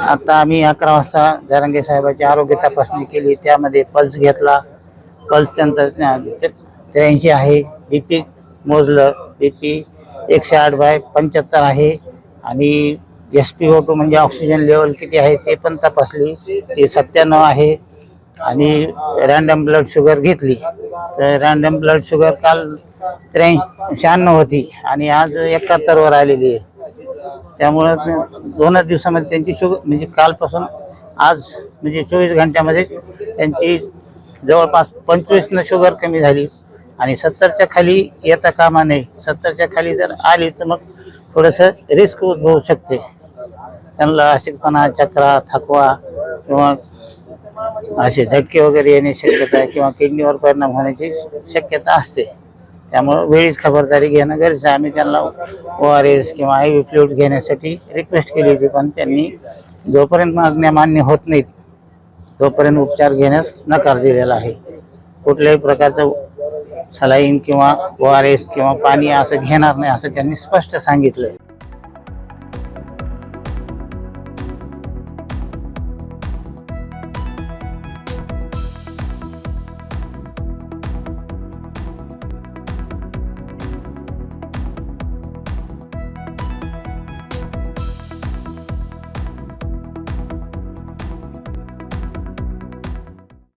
आता आम्ही अकरा वाजता जरांगे साहेबाची आरोग्य तपासणी केली. त्यामध्ये पल्स घेतला. पल्स त्यांचा त्र्याऐंशी आहे. बी पी मोजलं. बी पी एकशे आठ बाय पंच्याहत्तर आहे. आणि एस पी ओ टू म्हणजे ऑक्सिजन लेवल किती आहे ते पण तपासली. ते सत्त्याण्णव आहे. आणि रॅन्डम ब्लड शुगर घेतली. तर रॅन्डम ब्लड शुगर काल त्र्याऐंशी शहाण्णव होती. आणि आज एकाहत्तरवर आलेली आहे. त्यामुळं दोनच दिवसामध्ये त्यांची शुगर म्हणजे कालपासून आज म्हणजे चोवीस घंट्यामध्ये त्यांची जवळपास पंचवीसनं शुगर कमी झाली आणि सत्तरच्या खाली येता कामा नये. सत्तरच्या खाली जर आली तर मग थोडंसं रिस्क उद्भवू शकते. त्यांना अशिकपणा चक्रा थकवा किंवा असे धक्के वगैरे येण्याची शक्यता किंवा किडनीवर परिणाम होण्याची शक्यता असते. त्यामुळं वेळीच खबरदारी घेणं गरजेचं आहे. आम्ही त्यांना ओ आर एस किंवा आय व्ही फ्लूइड घेण्यासाठी रिक्वेस्ट केली होती पण त्यांनी जोपर्यंत मागण्या मान्य होत नाहीत तोपर्यंत उपचार घेण्यास नकार दिलेला आहे. कुठल्याही प्रकारचं सलाईन किंवा ओ आर एस किंवा पाणी असं घेणार नाही असं त्यांनी स्पष्ट सांगितलं